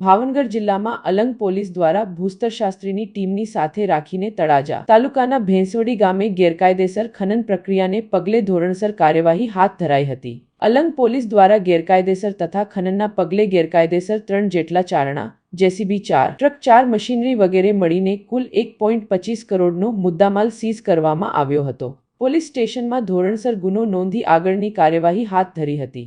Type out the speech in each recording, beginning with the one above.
ભાવનગર જિલ્લામાં અલંગ પોલીસ દ્વારા ભૂસ્તરશાસ્ત્રીની ટીમની સાથે રાખીને તળાજા. તાલુકાના ભેંસવડી ગામે ગેરકાયદેસર ખનન પ્રક્રિયાને પગલે ધોરણસર કાર્યવાહી હાથ ધરાઈ હતી. અલંગ પોલીસ દ્વારા ગેરકાયદેસર તથા ખનનના પગલે ગેરકાયદેસર ત્રણ જેટલા ચારણા, જેસીબી ચાર, ટ્રક ચાર મશીનરી વગેરે મળીને કુલ એક પોઈન્ટ પચીસ કરોડનો મુદ્દામાલ સીઝ કરવામાં આવ્યો હતો. પોલીસ સ્ટેશનમાં ધોરણસર ગુનો નોંધી આગળની કાર્યવાહી હાથ ધરી હતી.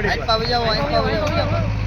આઈપા વજાવો આઈપા વજાવો